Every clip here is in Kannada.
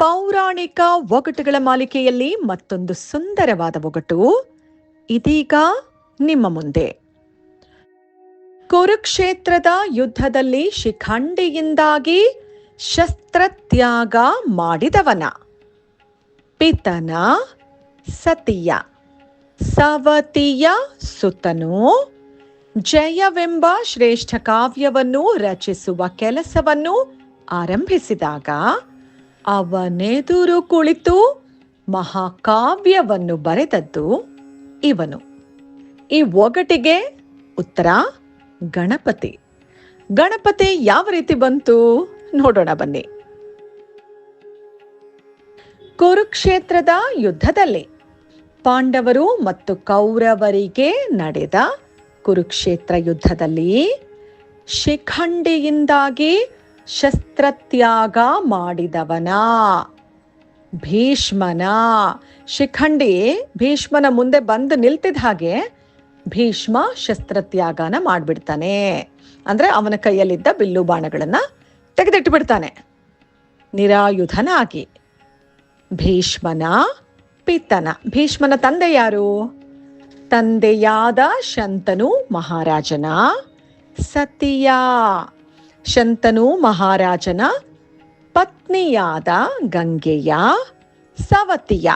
ಪೌರಾಣಿಕ ಒಗಟುಗಳ ಮಾಲಿಕೆಯಲ್ಲಿ ಮತ್ತೊಂದು ಸುಂದರವಾದ ಒಗಟು ಇದೀಗ ನಿಮ್ಮ ಮುಂದೆ. ಕುರುಕ್ಷೇತ್ರದ ಯುದ್ಧದಲ್ಲಿ ಶಿಖಂಡಿಯಿಂದಾಗಿ ಶಸ್ತ್ರತ್ಯಾಗ ಮಾಡಿದವನ. ಪಿತನ ಸತಿಯ. ಸವತಿಯ ಸುತನು ಜಯವೆಂಬ ಶ್ರೇಷ್ಠ ಕಾವ್ಯವನ್ನು ರಚಿಸುವ ಕೆಲಸವನ್ನು ಆರಂಭಿಸಿದಾಗ ಅವನೆದುರು ಕುಳಿತು ಮಹಾಕಾವ್ಯವನ್ನು ಬರೆದದ್ದು ಇವನು. ಈ ಒಗಟಿಗೆ ಉತ್ತರ, ಗಣಪತಿ. ಗಣಪತಿ ಯಾವ ರೀತಿ ಬಂತು? ನೋಡೋಣ ಬನ್ನಿ. ಕುರುಕ್ಷೇತ್ರದ ಯುದ್ಧದಲ್ಲಿ ಪಾಂಡವರು ಮತ್ತು ಕೌರವರಿಗೆ ನಡೆದ ಕುರುಕ್ಷೇತ್ರ ಯುದ್ಧದಲ್ಲಿ ಶಿಖಂಡಿಯಿಂದಾಗಿ ಶಸ್ತ್ರತ್ಯಾಗ ಮಾಡಿದವನ. ಭೀಷ್ಮನ. ಶಿಖಂಡಿ ಭೀಷ್ಮನ ಮುಂದೆ ಬಂದು ನಿಲ್ತಿದ್ದ ಹಾಗೆ ಭೀಷ್ಮ ಶಸ್ತ್ರತ್ಯಾಗನ ಮಾಡ್ಬಿಡ್ತಾನೆ. ಅಂದ್ರೆ ಅವನ ಕೈಯಲ್ಲಿದ್ದ ಬಿಲ್ಲು ಬಾಣಗಳನ್ನ ತೆಗೆದಿಟ್ಟು ಬಿಡ್ತಾನೆ ನಿರಾಯುಧನಾಗಿ. ಭೀಷ್ಮನ ಪಿತನ. ಭೀಷ್ಮನ ತಂದೆ ಯಾರು? ತಂದೆಯಾದ ಶಂತನು ಮಹಾರಾಜನ ಸತಿಯ. ಶಂತನು ಮಹಾರಾಜನ ಪತ್ನಿಯಾದ ಗಂಗೆಯ ಸವತಿಯ.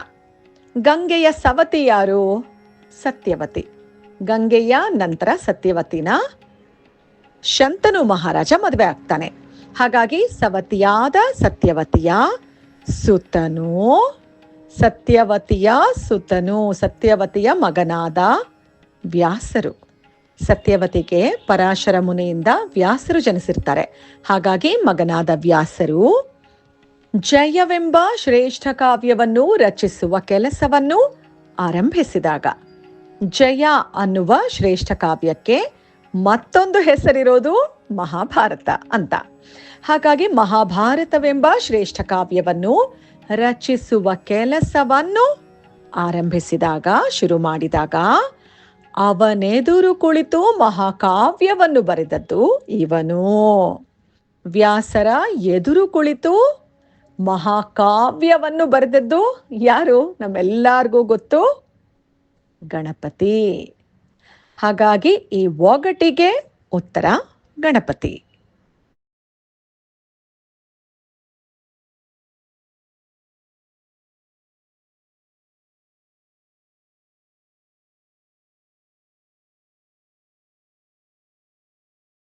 ಗಂಗೆಯ ಸವತಿ ಯಾರು? ಸತ್ಯವತಿ. ಗಂಗೆಯ ನಂತರ ಸತ್ಯವತಿನ ಶಂತನು ಮಹಾರಾಜ ಮದುವೆ ಆಗ್ತಾನೆ. ಹಾಗಾಗಿ ಸವತಿಯಾದ ಸತ್ಯವತಿಯ ಸುತನು ಸತ್ಯವತಿಯ ಸುತನು, ಸತ್ಯವತಿಯ ಮಗನಾದ ವ್ಯಾಸರು. ಸತ್ಯವತಿಗೆ ಪರಾಶರ ಮುನಿಯಿಂದ ವ್ಯಾಸರು ಜನಿಸಿರ್ತಾರೆ. ಹಾಗಾಗಿ ಮಗನಾದ ವ್ಯಾಸರು ಜಯವೆಂಬ ಶ್ರೇಷ್ಠ ಕಾವ್ಯವನ್ನು ರಚಿಸುವ ಕೆಲಸವನ್ನು ಆರಂಭಿಸಿದಾಗ, ಜಯ ಅನ್ನುವ ಶ್ರೇಷ್ಠ ಕಾವ್ಯಕ್ಕೆ ಮತ್ತೊಂದು ಹೆಸರಿರೋದು ಮಹಾಭಾರತ ಅಂತ. ಹಾಗಾಗಿ ಮಹಾಭಾರತವೆಂಬ ಶ್ರೇಷ್ಠ ಕಾವ್ಯವನ್ನು ರಚಿಸುವ ಕೆಲಸವನ್ನು ಆರಂಭಿಸಿದಾಗ, ಶುರು ಮಾಡಿದಾಗ ಅವನೆದುರು ಕುಳಿತು ಮಹಾಕಾವ್ಯವನ್ನು ಬರೆದದ್ದು ಇವನು. ವ್ಯಾಸರ ಎದುರು ಕುಳಿತು ಮಹಾಕಾವ್ಯವನ್ನು ಬರೆದದ್ದು ಯಾರು? ನಮ್ಮೆಲ್ಲರಿಗೂ ಗೊತ್ತು. ಗಣಪತಿ. ಹಾಗಾಗಿ ಈ ಒಗಟಿಗೆ ಉತ್ತರ ಗಣಪತಿ.